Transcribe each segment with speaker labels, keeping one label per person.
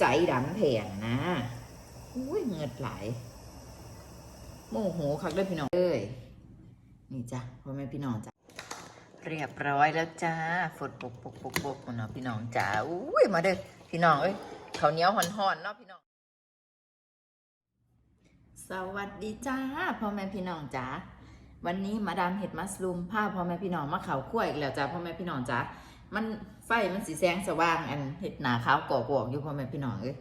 Speaker 1: ใจดำแผงนะอุ้ยเงิดไหลโมโหคักเด้พี่น้องเอ้ยนี่จ้ะพ่อแม่พี่น้องจ้ะเรียบร้อยแล้วจ้าฝนปกปกปกปกเนาะพี่น้องจ้าอุ้ยมาเด้อพี่น้องเอ้ยข้าเนี้ยวห่อนเนาะพี่น้อง สวัสดีจ้าพ่อแม่พี่น้องจ้าวันนี้มาดามเห็ดมัสลูมพาพ่อแม่พี่น้องมาเขาขั้วอีกแล้วจ้าพ่อแม่พี่น้องจ้า มันไฟมันสีแสงสว่างอันเห็ดหนาขาวก่อกอกอยู่พ่อแม่พี่น้องเอ้ย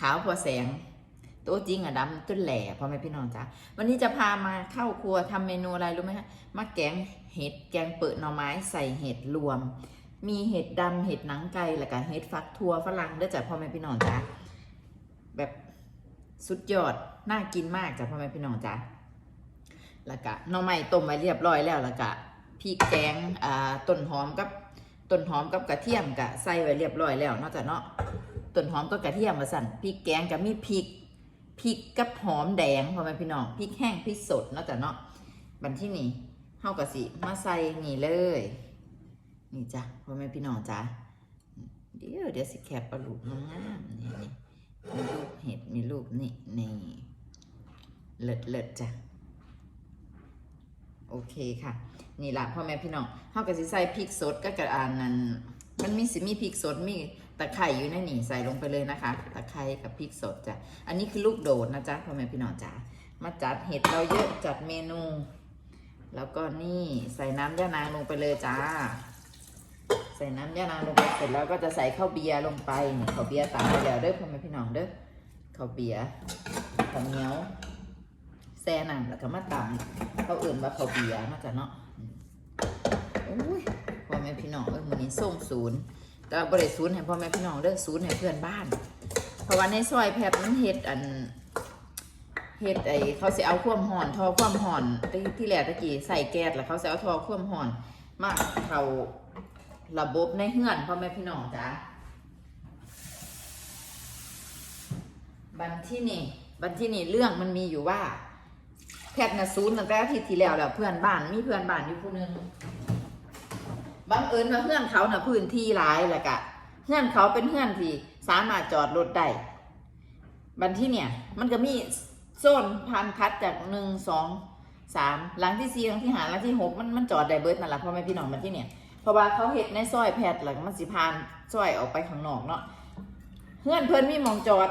Speaker 1: ขาวพอแสงตัวจริงอะดำจนแหล่พ่อแม่พี่น้องจ้าวันนี้จะพามาเข้าครัวทำเมนูอะไรรู้ไหมคะมาแกงเห็ดแกงเปิดหน่อไม้ใส่เห็ดรวม มีเห็ดดำเห็ดหนังไก่แล้วก็เห็ดฟักทั่วฝรั่งด้อจ้ะพ่อแม่พี่น้องจ้าแบบสุดยอดน่ากินมากจ้ะพ่อแม่พี่น้องจ้ะแล้วก็หน่อไม้ต้มไว้เรียบร้อยแล้วแล้วก็พริกแกงอ่าต้นหอมกับ ต้นหอมกับกระเทียมกะใส่ไว้เรียบร้อยแล้วนาะจ้ะเนาะต้นหอมกับกระเทียมมาสั่นพริกแกงกับมีพริกพริกกับหอมแดงพ่อแม่พี่น้องพริกแห้งพริกสดนาะจ้ะเนาะบันที่นี่เฮากะสิมาใส่นี่เลย นี่จ้ะพ่อแม่พี่น้องจ้ะเดี๋ยวเดี๋ยวสิแคบปลาลูกงามนี่นี่มีรูปเห็ดมีรูปนี่นี่เลิศเลิศจ้ะ โอเคค่ะ นี่ละพ่อแม่พี่น้องเฮาก็สิใส่พริกสดก็กระอานนั้นมันมีสิมีพริกสดมีตะไคร่อยู่ในนี่ใส่ลงไปเลยนะคะตะไคร่กับพริกสดจ้ะอันนี้คือลูกโดดนะจ๊ะพ่อแม่พี่น้องจ้ะมาจัดเห็ดเราเยอะจัดเมนู แล้วก็นี่ใส่น้ำย่านางลงไปเลยจ้า ใส่น้ำย่านางลงไปเสร็จแล้วก็จะใส่ข้าวเบียร์ลงไปข้าวเบียร์ตามไปแล้วเด้อพ่อแม่พี่น้องเด้อข้าวเบียร์ข้าวเหนียว ซ่น้ำแล้วก็มาตำเขาอื่นว่าข้าเบียร์นาะจ้ะเนาะโอ้ยพ่อแม่พี่น้องเอ้ยมื้อนี้ส่งศูนย์แต่บ่ได้ศูนย์ให้พ่อแม่พี่น้องเด้อศูนย์ให้เพื่อนบ้าน เพราะว่าในซอยแพทมันเฮ็ดอันเฮ็ดไอ้เขาสิเอาควมห่อนทอควมห่อนที่ที่แรกตะกี้ใส่แก๊สแล้วเขาสิเอาทอควมห่อน มาเขาระบบในเฮือนพ่อแม่พี่น้องจ้าบันที่นี่บันที่นี่เรื่องมันมีอยู่ว่า แพทย์นะซูนย์ตั้งแต่อาทิตย์ที่แล้วแล้วเพื่อนบ้านมีเพื่อนบ้านอยู่ผู้หนึงบังเอิญว่าเพื่อนเขาน่ะพื้นที่หลายแหละกะเพื่อนเขาเป็นเพื่อนที่สามารถจอดรถได้บันที่เนี่ย มันก็มีโซนพันพัดจากหนึ่งสองสามหลังที่สี่หลังที่ห้าหลังที่หกมันมันจอดได้เบิดนั่นแหละพ่อแม่พี่น้องบันที่เนี่ยเพราะว่าเขาเห็ดในซอยแพทย์แล้วก็มันสิพานซอยออกไปข้างนอกเนาะเพื่อนเพื่อนมีมองจอด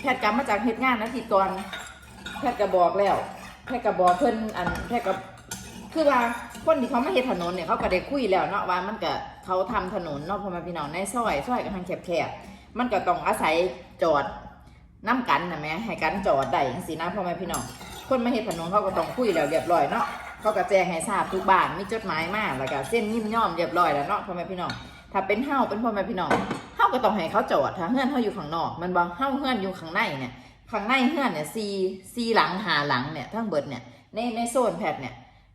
Speaker 1: แพทย์กลับมาจากเฮ็ดงานนาทีก่อนแพทย์ก็บอกแล้ว แพทย์ก็บอกเพื่นอันแพทย์ก็คือว่าคนที่เขามาเฮ็ดถนนเนี่ยเขาก็ได้คุยแล้วเนาะว่ามันก็เขาทำถนนเนาะพ่อแม่พี่น้องในซอยซอยก็ทางแคบๆมันก็ต้องอาศัยจอดน้กันนะแม่ให้กันจอดได้จังซี่นะพ่อแม่พี่น้องคนมาเฮ็ดถนนเขาก็ต้องคุยแล้วเรียบร้อยเนาะเขาก็แจ้งให้ทราบทุกบ้านมีจดหมายมาแล้วก็เส้นยิ้มย่อมเรียบร้อยแล้วเนาะพ่อแม่พี่น้องถ้าเป็นเฮาเป็นพ่อแม่พี่น้องเฮาก็ต้องให้เขาจอดถ้าเฮือนเฮาอยู่ข้างนอก มันบ่เฮาเฮือนอยู่ข้างในเนี่ย ข้างในเฮือนเนี่ยซีซีหลังหาหลังเนี่ยทั้งเบิดเนี่ยในในโซนแพทเนี่ย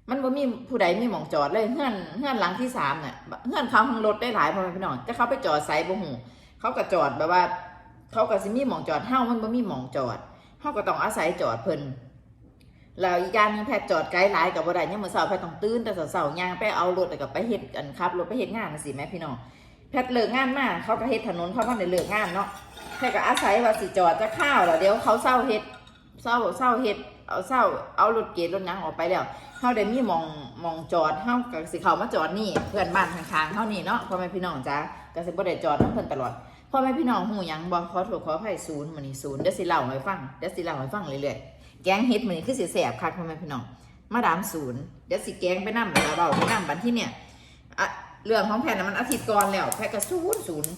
Speaker 1: มันบ่มีผู้ใดมีหมองจอดเลยเฮือนเฮือนหลังที่สามเนี่ยเฮือนเขาทั้งรถได้หลายพอพี่น้องจะเขาไปจอดไสบ่ฮู้เขาก็จอดแบบว่า เขาก็สิมีหมองจอดเฮามันบ่มีหมองจอดเฮาก็ต้องอาศัยจอดเพิ่นแล้วอีกอย่างนึงแพทย์จอดไกลหลายกับบ่ได้ยังมื้อเช้าแพทย์ต้องตื่นแต่เช้าๆย่างไปเอารถแล้วก็ไปเฮ็ดกันขับรถไปเฮ็ดงานจังซี่แม่พี่น้อง แพทเลิกงานมาเขาก็เฮ็ดถนนเขาบ่ได้เลิกงานเนาะแพทก็อาศัยว่าสิจอดจะข้าวแล้วเดี๋ยวเขาเช้าเฮ็ดเช้าเช้าเฮ็ดเอาเช้าเอารถเกตรถหยังออกไปแล้วเฮาได้มีมองมองจอดเฮาก็สิเขามาจอดนี่เพื่อนบ้านข้างๆเฮานี่เนาะพ่อแม่พี่น้องจ้าก็สิบ่ได้จอดนํเพิ่อนตลอดพ่อแม่พี่น้องฮู้หยังบ่ขอโทษขออภัยศูนย์มื้อนี้ศูนย์เดี๋ยวสิเล่าให้ฟังเดี๋ยวสิเล่าให้ฟังเรื่อยๆแกงเฮ็ดมันนี่คือสิแสบคักพ่อแม่พี่น้องมาดามศูนย์เดี๋ยวสิแกงไปนั่แล้วเบาไปนั่มบันที่เนี่ย เรื่องของแพทย์นะมันอาทิตย์ก่อนแล้ว แพทย์ก็ศูนย์ศูนย์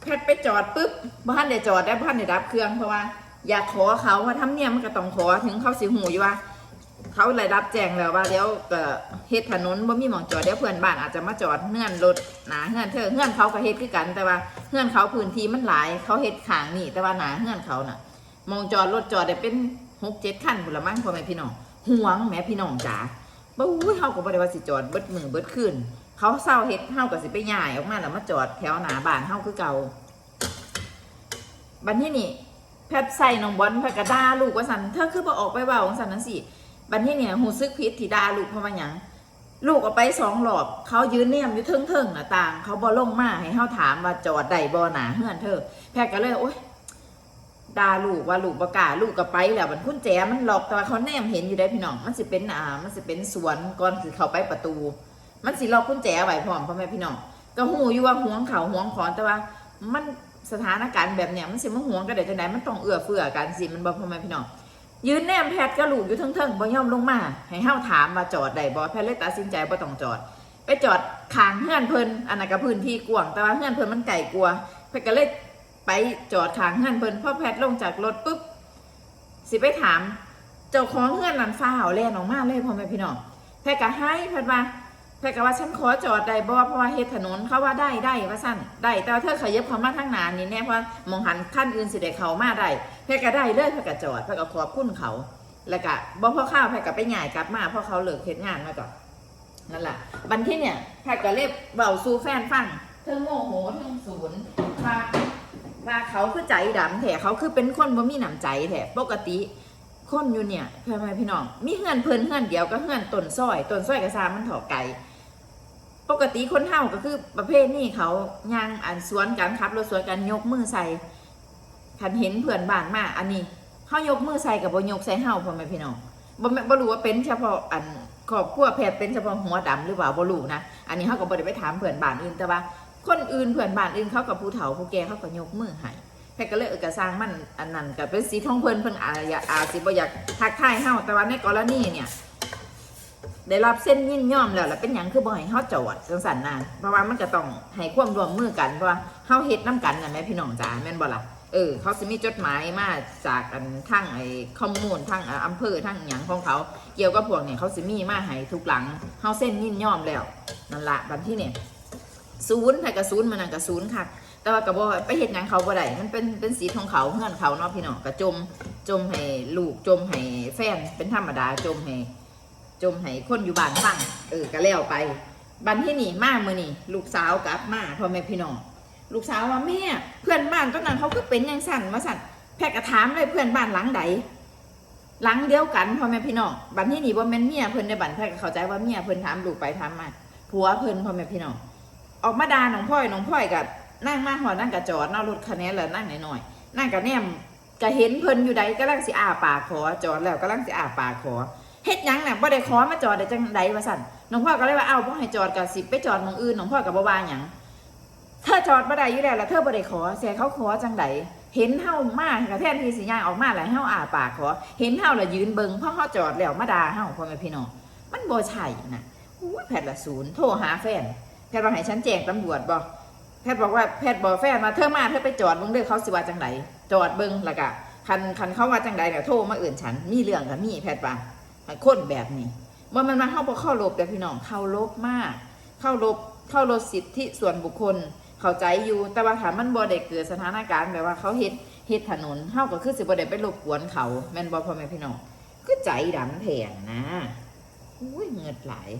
Speaker 1: แพทย์ไปจอดปุ๊บบ้านเดี๋ยวจอดได้บ้านเดี๋ยวดับเครื่องเพราะว่า อยากขอเขาว่าทำเนี่ยมันก็ต้องขอถึงเขาสิหูอยู่ว่า เขาเลยรับแจ้งแล้วว่าเดี๋ยวก็เฮ็ดถนนบ่มีหมองจอดเดี๋ยวเพื่อนบ้านอาจจะมาจอดเงื่อนรถหนาเงื่อนเธอเงื่อนเขาก็เฮ็ดคือกัน แต่ว่าเงื่อนเขาพื้นที่มันหลาย เขาเฮ็ดขางนี่แต่ว่าหนาเงื่อนเขาน่ะมองจอดรถจอดได้เป็นหกเจ็ดคันพุ่นละมั้งพ่อแม่พี่น้องห่วงแม่พี่น้องจ๋าบ่อุ้ยเฮาก็บ่ได้ว่าสิจอดเบิดมือเบิดคืน เขาเศร้าเฮ็ดเฮาก็สิไปย่ายออกมาแล้วมาจอดแถวหนาบ้านเฮาคือเก่าบัดนี้นี่แพทย์ใส่น้องบอลแพทย์ก็ด่าลูกว่าซั่นเธอคือบ่ออกไปเว้าของซั่นนั่นสิบัดนี้เนี่ยฮู้สึกผิดที่ดาลูกเพราะว่าหยังลูกเอาไปสองหลอบเขายืนเนียมอยู่เทิงๆหน้าต่าง เขาบ่ลงมาให้เฮาถามว่าจอดได้บ่หนาเฮือนเธอ แพทย์ก็เลยโอ๊ยดาลูกว่าลูกบ่กล้าลูกก็ไปแล้วมันกุญแจมันหลอกแต่ว่าเขาแนมเห็นอยู่ได้พี่น้องมันสิเป็นอ่ามันสิเป็นสวนก่อนสิเขาไปประตู มันสิล็อกกุญแจไว้พร้อมพ่อแม่พี่น้องก็หูอยู่ว่าห่วงเขาห่วงขอแต่ว่า มันสถานการณ์แบบเนี้ยมันสิมาห่วงกันได้จังไดมันต้องเอื้อเฟื้อกันสิมันบ่พ่อแม่พี่น้องยืนแนมแพทย์ก็ลูกอยู่เทิงๆบ่ยอมลงมา ให้เฮาถามว่าจอดได้บ่แพทย์เลยตัดสินใจบ่ต้องจอด ไปจอดขางเฮือนเพิ่นอันนั้นก็พื้นที่กว้างแต่ว่าเฮือนเพิ่นมันไกลกว่าแพทย์ก็เลยไปจอดขางเฮือนเพิ่นพอแพทย์ลงจากรถปุ๊บสิไปถาม เจ้าของเฮือนนั้นฟ้าวแล่นออกมาเลยพ่อแม่พี่น้องแพทย์ก็ให้แพทย์ว่า แพทย์ก็ว่าฉันขอจอดได้บ่เพราะว่าเฮ็ดถนนเขาว่าได้ได้ว่าซั่นได้แต่ว่าเธอขยับเขามาทางหนานี่แน่เพราะมองหันขั้นอื่นสิได้เขามาได้แพทย์ก็ได้เลยแพทย์ก็จอดแพทย์ก็ขอบคุณเขา แล้วก็บ่พอข้าวแพทย์ก็ไปหย่ายกลับมาเพราะเขาเลิกเฮ็ดงานมาก่อนนั่นแหละบันที่เนี่ยแพทย์ก็เล็บเบาสู่แฟนฟังเทิงโมโหเทิงศูนย์ว่าว่าเขาคือใจดำแท้เขาคือเป็นคนบ่มีหนำใจแท้ปกติคนอยู่เนี่ยพ่อแม่พี่น้อง มีเฮือนเพิ่นเฮือนเดียวก็เฮือนต้นซอยต้นซอยกระซามันถาไกล ปกติคนเฮาก็คือประเภทนี้เขาย่างอันสวนกันขับรถสวนกันยกมือใส่คันเห็นเพื่อนบ้านมาอันนี้เขายกมือใส่กับบยกใส่เฮาพ่อแม่พี่น้องบ่แม่บ่รู้ว่าเป็นเฉพาะอันครอบครัวแพทย์เป็นเฉพาะหัวดำหรือเปล่าบ่รู้นะอันนี้เขาก็บ่ได้ไปถามเพื่อนบ้านอื่นแต่ว่า คนอื่นเพื่อนบ้านอื่นเขากับผู้เฒ่าผู้แก่เขาก็ยกมือให้แพทย์ก็เลยเอกระสร้างมันอันนั้นก็เป็นสีทองเพิ่นเพิ่นอาอาสิบ่อยากทักทายเฮาแต่ว่าในกรณีเนี่ย ได้รับเส้นยินยอมแล้วแล้วเป็นหยังคือบ่ให้เฮาจอดจังซั่นนานเพราะว่ามันก็ต้องให้ความร่วมมือกันเพราะว่าเฮาเฮ็ดนํกันน่ะแม่พี่น้องจ๋าแม่นบ่ล่ะเออเขาสิมีจดหมายมาจากอันทั้งไอ้ข้อมูลทั้งอำเภอทั้งหยังของเขา เกี่ยวกับพวกเนี่ยเขาสิมีมาให้ทุกหลังเฮาเส้นยินยอมแล้วนั่นละบัดที่เนี่ยศูนย์ไผกับศูนย์มันนั่นกับศูนย์ค่ะแต่ว่าก็บ่ไปเฮ็ดหยังเขาบ่ได้มันเป็นเป็นสีของเขาเฮือนเขาเนาะพี่น้องก็จมจมให้ลูกจมให้แฟนเป็นธรรมดาจมให้ จมให้คนอยู่บ้านฟังเออก็แล้วไป บันที่นี่มามื้อนี่ลูกสาวกับมาพ่อแม่พี่น้องลูกสาวว่าแม่เพื่อนบ้านตอนนั้นเขาก็เป็นยังสั่นว่าสั่นแพทย์ก็ถามเลยเพื่อนบ้านหลังใดหลังเดียวกันพ่อแม่พี่น้องบันที่นี่ว่าแม่เมียเพื่อนในบ้านแพกเข้าใจว่าเมียเพื่อนถามลูกไปถามมาผัวเพื่อนพ่อแม่พี่น้องออกมาด่าน้องพ่อยน้องพ่อยกับนั่งมาหอนั่งกับจอดเนารถคันนี้แหละนั่งหน่อยๆนั่งกับแนมก็เห็นเพิ่นอยู่ใดก็ลังสิอาปากขอจอดแล้วก็ลังสิอาปากขอ เฮ็ดหยังน่ะบ่ได้ขอมาจอดได้จังใดว่าสั่นน้องพ่อก็เลยว่าเอ้าบ่ให้จอดก็สิไปจอดหมองอื่นน้องพ่อก็บ่ว่าหยังเธอจอดบ่ได้อยู่แล้วแล้วเธอบ่ได้ขอเสียเขาขอจังไดเห็นเฮามาค่ะแทนที่สิย่างออกมาแล้วเฮาอ้าปากขอ เห็นเฮาแล้วยืนเบิ่งเพราะเฮาจอดแล้วมาด่าเฮาพ่อแม่พี่น้องมันบ่ใช่น่ะอุ้ยแพทย์ละศูนย์โทรหาแฟนแพทย์ว่าให้ฉันแจ้งตำรวจบ่แพทย์บอกว่าแพทย์บอกแฟนมาเธอมาเธอไปจอดเบิ่งเด้อเขาสิว่าจังไดจอดเบิ่งแล้วก็คันคันเขาว่าจังไดเนี่ยโทรมาเอื่นฉันมีเรื่องกับมีแพทย์ว่า คนแบบนี้บ่แมันมาเฮาบ่เข้ารบเด้อพี่น้องเข้ารบมาก เข้ารบเข้ารบสิทธิส่วนบุคคลเข้าใจอยู่ แต่ว่าถามมันบ่ได้เกิดสถานการณ์แบบว่าเขาเฮ็ดเฮ็ดถนนเฮาก็คือสิบ่ได้ไปรบกวนเขาแม่นบ่พ่อแม่พี่น้องคือใจดำแทนนะอุ้ยเงือดไหลาย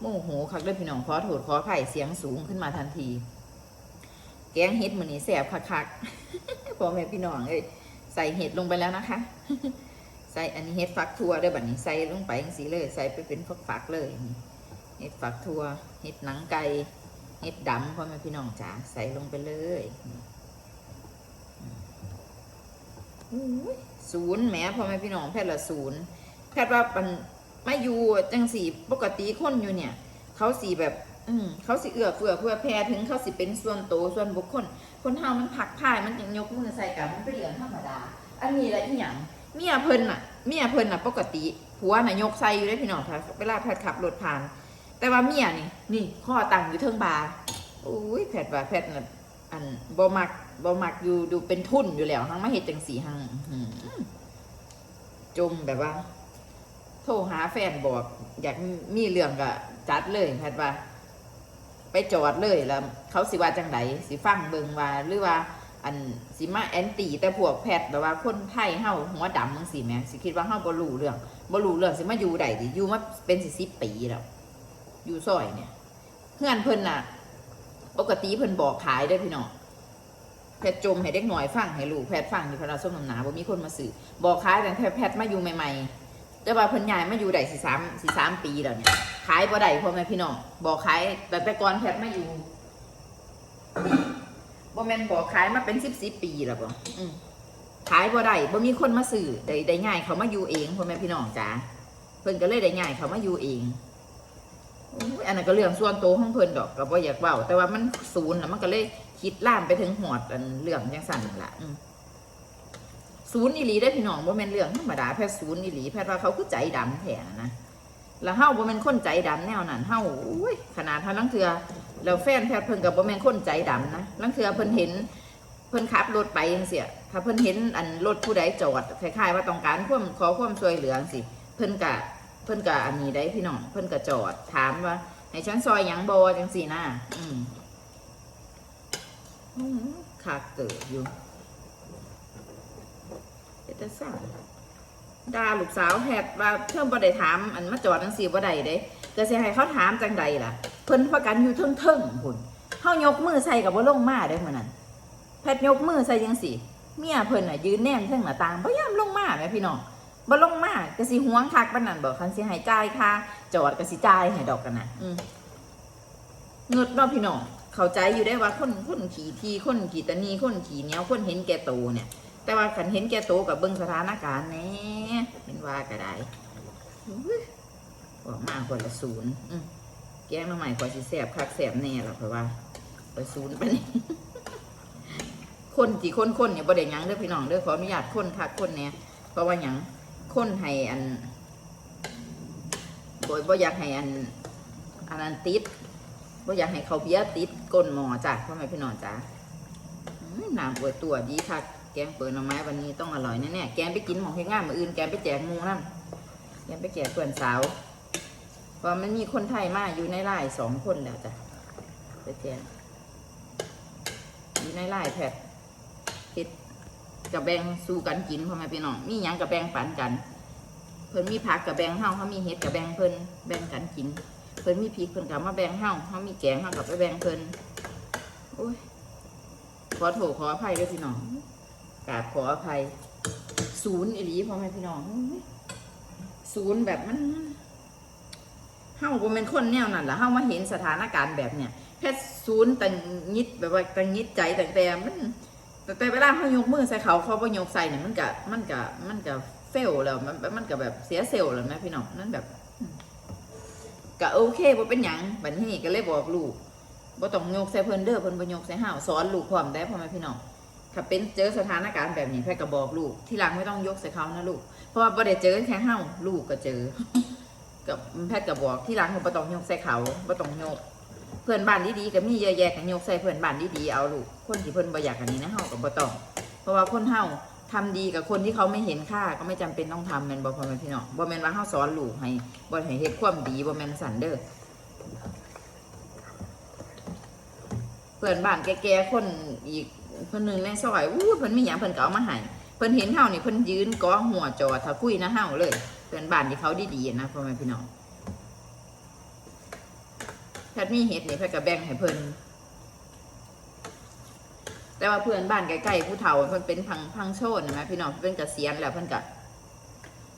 Speaker 1: โมโหคักเด้อพี่น้องขอโทษขอไผ่เสียงสูงขึ้นมาทันที แกงเห็ดมื้อนี้แซ่บคักๆพ่อแม่พี่น้องเอ้ยใส่เห็ดลงไปแล้วนะคะ ใส่อันนี้เห็ดฟักทั่วด้อบัดนี้ใส่ลงไปจังซี่เลย ใส่ไปเป็นฟักๆเลยเห็ดฟักทั่วเห็ดหนังไก่เห็ดดำพ่อแม่พี่น้องจ๋าใส่ลงไปเลยอุ้ยศูนย์แหมพ่อแม่พี่น้องแพทย์ละศูนย์แพทย์ว่ามันไมาอยู่จังสีปกติคนอยู่เนี่ย เขาสีแบบ อืมเขาสิเอื้อเฟื้อเพื่อแพรถึงเขาสิเป็นส่วนโตวส่วนบุคคล คนเฮามันผักพายมันยังยกมือใส่กันมันเป็นเรื่องธรรมดา อันนี้แหละอีหยัง เมียเพิ่นน่ะเมียเพิ่นน่ะปกติผัวน่ะยกใส่อยู่ได้พี่น้องถ้าเวลาแพทขับรถผ่าน แต่ว่าเมียนี่นี่ข้อตังอยู่เทิงบาร์อุ้ยแพทว่าแพทน่ะอันบ่มักบ่มักอยู่ดูเป็นทุนอยู่แล้วหังมาเฮ็ดจังสีหังจมแบบว่า โทรหาแฟนบอก อยากมีเรื่องก็จัดเลยแพทว่า ไปจอดเลยแล้ว เขาสิว่าจังไดสิฟังเบิงว่าหรือว่า อันสิมาแอนตี้แต่พวกแพทย์แบบว่าคนไทยเฮาหัวดำจังซี่แหมสิคิดว่าเฮาบ่รู้เรื่องบ่รู้เรื่องสิมาอยู่ได้ดิอยู่มาเป็นสิ10ปีแล้วอยู่ซอยเนี่ยเพื่อนเพิ่นน่ะ ปกติเพิ่นบอกขายเด้พี่น้องแพทย์จมให้เด็กหน่อยฟังให้ลูกแพทย์ฟังอยู่พราะราส้มน้ำหนาบ่มีคนมาซื้อบอกขายแต่แพทย์มาอยู่ใหม่ๆแต่ว่าเพิ่นย้ายมาอยู่ได้สิสามสิสามปีแล้วเนี่ยขายบ่ได้พ่อแม่พี่น้องบอกขายแต่แต่ก่อนแพทย์มาอยู่ บ่แม่นบอกขายมาเป็นสิบสิบปีแล้วบ่อืมขายบ่ได้บ่มีคนมาซื้อได้ได้ง่ายเขามาอยู่เองพ่อแม่พี่น้องจ้าเพิ่นก็เลยได้ง่ายเขามาอยู่เองโอ้ยอันนั้นก็เรื่องส่วนตัวของเพิ่นดอกก็บ่อยากเว้าแต่ว่ามันศูนย์แล้วมันก็เลยคิดล่ามไปถึงหอดอันเรื่องจังสั่นนั่นล่ะอืมศูนย์อีหลีได้อพี่น้องบ่แม่นเรื่องธรรมดาแพทย์ศูนย์อีหลีแพทย์ว่าเขาคือใจดำแท้นะแล้วเฮาบ่แม่นคนใจดำแนวนั้นเฮาอุ้ยขนาดทาลังเทือ แล้วแฟนแพทย์เพิ่นก็บ่แม่นคนใจดำนะลังเทือเพิ่นเห็นเพิ่นขับรถไปจังซี่ถ้าเพิ่นเห็นอันรถผู้ใดจอดคล้ายๆว่าต้องการความขอความช่วยเหลือจังซี่เพิ่นก็เพิ่นก็อันนี้ได้พี่น้องเพิ่นก็จอดถามว่าให้ฉันซอยหยังบ่จังซี่นะอืมอืมคักเกิดอยู่เดี๋ยวจะสั่ง ดาลูกสาวแพทย์ว่าเพิ่มบ่ได้ถามอันมาจอดจังซี่บ่ได้เด้ก็สิให้เขาถามจังใดล่ะ เพิ่นประกันอยู่เทิงๆพุ่นเฮายกมือใส่กับบ่ลงมาได้มื้อนั้นแพทยกมือใส่จังซี่เมียเพิ่นน่ะยืนแนมเทิงหน้าต่างบ่ยอมลงมาแม่พี่น้องบ่ลงมาก็สิหวงคักปานนั้นบ่คันสิให้จ่ายค่าจอดก็สิจ่ายให้ดอกกันน่ะอืมเงิดเนาะพี่น้องเข้าใจอยู่ได้ว่าคนคนขี่ทีคนขี่ตะนีคนขี่เนี้ยคนเห็นแก่โตเนี่ย แต่ว่าขันเห็นแก่โตวกับเบิ้งสถานการณ์แหน่เห็นว่าก็ได้อุ๊ยบอกมากกว่าละศูนย์แกงมาใหม่กว่าสิแสบคักแสบแน่หรอกเพราะว่าไปศูนย์ไปนี่คนที่คนคนเนี่ยบ่ได้หยังเด้อพี่น้องเด้อขออนุญาตคนคักคนเนี่ยเพราะว่าหยังคนให้อันบ่บ่อยากให้อันอันนั้นติดบ่อยากให้เขาเบี้ยติดก้นหมอจ้ะพ่อแม่พี่น้องจ้ะน้ำปวดตัวดีคัก แกงเปิดหน่อไม้วันนี้ต้องอร่อยแน่ๆแกงไปกินหมองเฮ็ดงานมืออื่นแกงไปแจกมูนั่นแกงไปแจกเพื่อนสาวเพราะมันมีคนไทยมาอยู่ในไร่สองคนแล้วจ้ะไปแจกอยู่ในไร่แพทย์เฮ็ดกับแบงสู้กันกินพ่อแม่พี่น้องมีหยังกับแบงปันกัน เพิ่นมีผักกับแบงเฮาเขามีเฮ็ดกับแบงเพิ่นแบ่งกันกิน เพิ่นมีพริกเพิ่นกับมาแบ่งเฮาเฮามีแกงเฮากับไปแบ่งเพิ่นโอ้ยขอโทษขออภัยด้วยพี่น้อง กราบขออภัย ศูนย์อีหลีพ่อแม่พี่น้องศูนย์แบบมันเฮาบ่เป็นคนแนวนั้นล่ะเฮามาเห็นสถานการณ์แบบเนี้ยแค่ศูนย์แตังยิดแบบว่าแตังยิดใจแตั้งแต่มันแต่แต่เวลาเฮายกมือใส่เขาเขาบ่ยกใส่เนี่ยมันก็มันก็มันก็เฟลแล้วมันมันก็แบบเสียเซลแล้วแม่พี่น้องนั่นแบบก็โอเคบ่าเป็นหยังบัดนี้ก็เลยบอกลูกบ่ต้องยกใส่เพิ่นเด้อเพิ่นบ่ยกใส่เฮาวสอนลูกพร้อมได้พ่อแม่พี่น้อง ถ้าเป็นเจอสถานการณ์แบบนี้แพทย์ก็บอกลูก ที่หลังไม่ต้องยกใส่เขานะลูก เพราะว่าบ่ได้เจอแค่เฮาลูกก็เจอ กับแพทย์ก็บอกที่หลังบ่ต้องยกใส่เขาบ่ต้องยก เพื่อนบ้านดีๆก็มีเยอะแยะกันยกใส่เพื่อนบ้านดีๆเอาลูก คนที่เพิ่อนบ่อยากอันนี้นะเฮาก็บ่ต้อง เพราะว่าคนเฮาทำดีกับคนที่เขาไม่เห็นค่าก็ไม่จำเป็นต้องทำแม่นบ่พอแม่พี่น้องบ่แมนว่าเฮาสอนลูกให้บ่ให้เฮ็ดความดีบ่แมนสันเด้อเพื่อนบ้านแก่ๆคนอีก คนหนึงในซอยอู้เพิ่นมีหยังเพิ่นก็เอามาให้เพิ่นเห็นเฮานี่เพิ่นยืนก้อหัวจอถ้าคุยนะเฮาเลยเพื่นบ้านที่เขาดีๆนะพ่อแม่พี่น้องแพทมีเฮ็ดนี่แพทย์ก็แบ่งให้เพิ่นแต่ว่าเพื่อนบ้านใกล้ๆผู้เฒ่าเพิ่นเป็นพังพังโชนนะพี่น้องเพิ่นเกษียณแล้วเพิ่นก็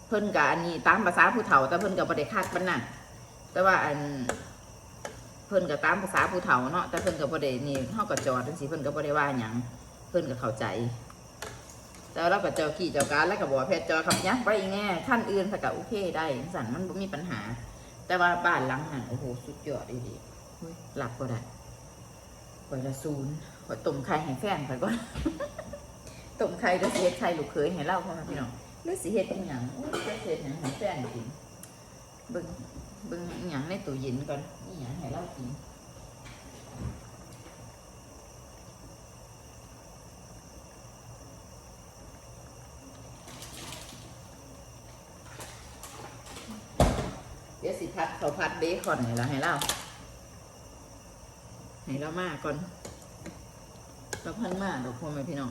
Speaker 1: เพิ่นก็อันนี้ตามภาษาผู้เฒ่า แต่เพิ่นก็บ่ได้คักปานนั้นแต่ว่าอัน เพิ่นก็ตามภาษาผู้เฒ่าเนาะแต่เพิ่นก็บ่ได้นี่เฮาก็จอดจังซี่เพิ่นก็บ่ได้ว่าหยังเพิ่นก็เข้าใจแต่เราก็เจ้าขี้เจ้าการแล้วก็บอกแพทย์จอคำยักไปแง่ขั้นอื่นถ้าก็โอเคได้สั่นมันบ่มีปัญหา แต่ว่าบ้านหลังนั้นโอ้โหสุดยอดดีๆเฮ้ยหลับบ่ได้ข่อยละศูนย์ข่อยต้มไข่ให้แฟนข่อยก่อนต้มไข่แล้วสิเฮ็ดไข่ลูกเขยให้เล่าพ่อแม่พี่น้องหรือสิเฮ็ดอีหยังโอ้ยจะเฮ็ดหยังให้แฟนกินเบิ่งเบิ่งอหย่างในตู้เย็นก่อน หย่างให้เรากินเดี๋ยวสิพัดเขาพัดเบคอนนี่ละให้เราให้เรามาก่อนเราพันมาดอกพ่อแม่พี่น้อง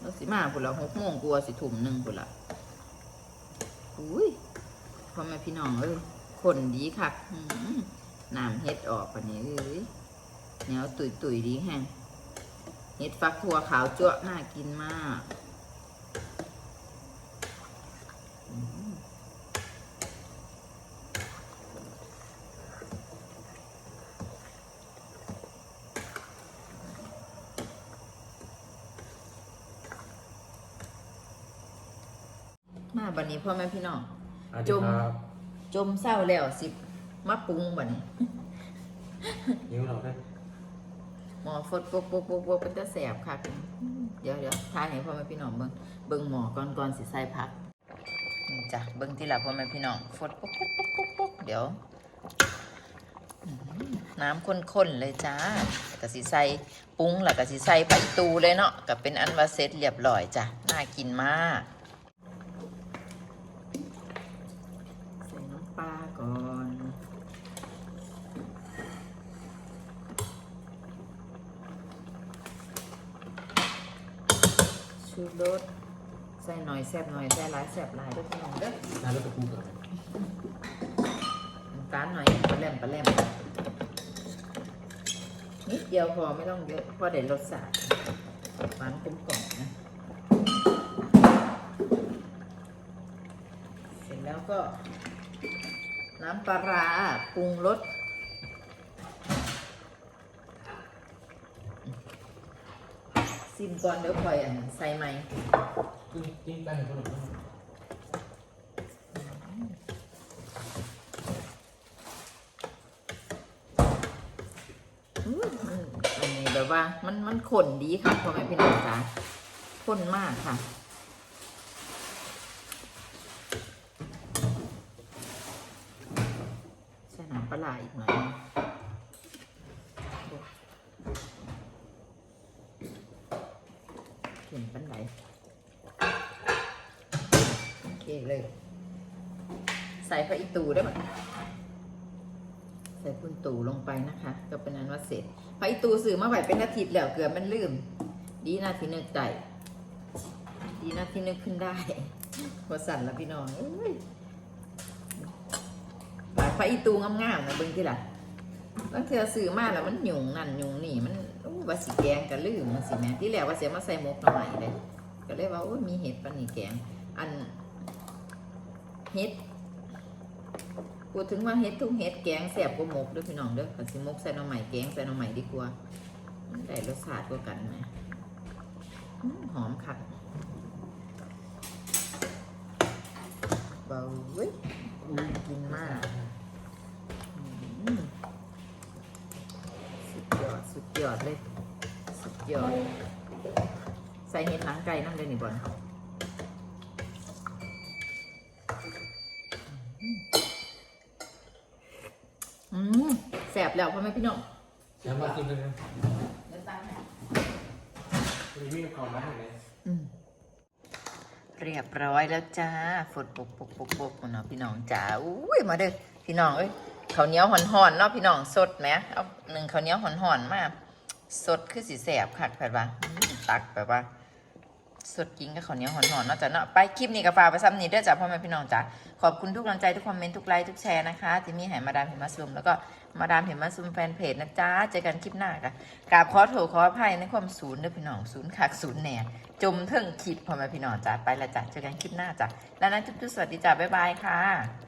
Speaker 1: เราสิมาพุ่นละหกโมงกลัวาสิถุ่มหนึ่งพุ่นละอุ้ยพ่อแม่พี่น้องเอ้ยคนดีคักอื้อหือ น้ำเฮ็ดออกปะนี้เอ้ยแนวตุยตุยดีแฮงเฮ็ดฟักทัวขาวจ้วน่ากินมากมาบันนี้พ่อแม่พี่น้องจมจมเศร้าแล้วสิบ มาปรุงบัดนี้
Speaker 2: นิ้วเราได้
Speaker 1: หมอฟดปุ๊บปุ๊บปุ๊บปุ๊บเป็นตะแสบค่ะเดี๋ยวเดี๋ยวทายให้พ่อแม่พี่น้องเบิ่งเบิ่งหมอก่อนก่อนสิใส่พักนี่จ้ะเบิ่งที่หลับพ่อแม่พี่น้องฟดปุ๊บปุ๊บปุ๊บปุ๊บปุ๊บเดี๋ยวอื้อหือน้ำข้นๆเลยจ้าแล้วก็สิใส่ปรุงแล้วก็สิใส่ไปตูเลยเนาะก็เป็นอันว่าเสร็จเรียบร้อยจ้ะน่ากินมาก ใส่น้ำปลาก่อน ชูรสใส่หน่อยแซ่บหน่อยใส่หลายแซ่บหลายเด้วยพี่น้องเด้อ
Speaker 2: น้ำแล้วก็ปูก่อน
Speaker 1: น้ำตาลหน่อยปลาแหลมปลาแหลมนิดเดียวพอไม่ต้องเยอะเพราะเดี๋ยวรสชาติหวานกลมกล่อมนะเสร็จแล้วก็น้ำปลาร้าปรุงรส ซิมก่อนเดี๋ยวคอยอันใส่ไหม
Speaker 2: จิ้มจิ้มได้ไหมครับ
Speaker 1: อื้อมันอันนี้แบบว่ามันมันขนดีค่ะพ่อแม่พี่น้องจ๋าข้นมากค่ะ ใส่น้ำปลาร้าอีกหน่อยหนึ่งเข็มปันไหนโอเคเลย ใส่พระอี ตูได้ไหมใส่คุณตู่ลงไปนะคะ ก็เป็นอันว่าเสร็จพออีตูสื่อมาไหวเป็นอาทิตย์แล้วเกือบมันลืม ดีนาทีนึกใจดีนาทีนึกขึ้นได้หัวสั่นแล้วพี่น้องเอ้ยบาดพระอีตูงามๆนะเบิ่งที่หล่ะบางเทือสื่อมาแล้วมันหยุ่งนั่นหยุ่งนี่มันว่าสิแกงก็ลืมมันสิแม่ที่แล้วว่าเสียมาใส่หมกหน่อไม้เลยก็เลยว่าโอ้มีเห็ดปนนี่แกง อันเห็ด พูดถึงว่าเฮ็ดทุกเฮ็ดแกงแสบกว่าหมกด้วยพี่น้องเด้อขันสิมกใส่หน่อใหม่แกงใส่หน่อใหม่ดีกว่ามันได้รสชาติกว่ากันไหมหอมค่ะเบาเว้ยกินมากอืมสุดยอดสุดยอดเลย สุดยอด ใส่เห็ดหนังไก่นั่นเลยนี่บอล อืม แสบแล้วพ่อแม่พี่น้อง
Speaker 2: น้ำมากินเลยนะ
Speaker 1: เดี๋ยวตั้งให้
Speaker 2: มีมีความร้อนไหม
Speaker 1: อืมเรียบร้อยแล้วจ้าฝนปกปกปกปกเนาะพี่น้องจ๋าอุ้ยมาเด้อพี่น้องเอ้ยข้าวเหนียวห่อนๆเนาะพี่น้องสดไหมเอาหนึ่งข้าวเหนียวห่อนๆมาสดคือสีแสบคักแบบว่าอืมตักแบบว่า สดกินกับข้าวเหนียวห่อนๆเนาะจ้ะเนาะไปคลิปนี้กับฝากไปซ้ำนี้เด้อจ้ะพ่อแม่พี่น้องจ้ะขอบคุณทุกกำลังใจทุกคอมเมนต์ทุกไลค์ทุกแชร์นะคะที่มีให้มาดามเห็นมาซุมแล้วก็มาดามเห็นมาซุมแฟนเพจนะจ้ะเจอกันคลิปหน้าค่ะกราบขอโทษขออภัยในความศูนย์เด้อพี่น้องศูนย์ขาดศูนย์แหน่จมเถิงคลิปพ่อแม่พี่น้องจ้ะไปละจ้ะเจอกันคลิปหน้าจ้ะแล้วนั้นจุ๊บๆสวัสดีจ้ะบ๊ายบายค่ะ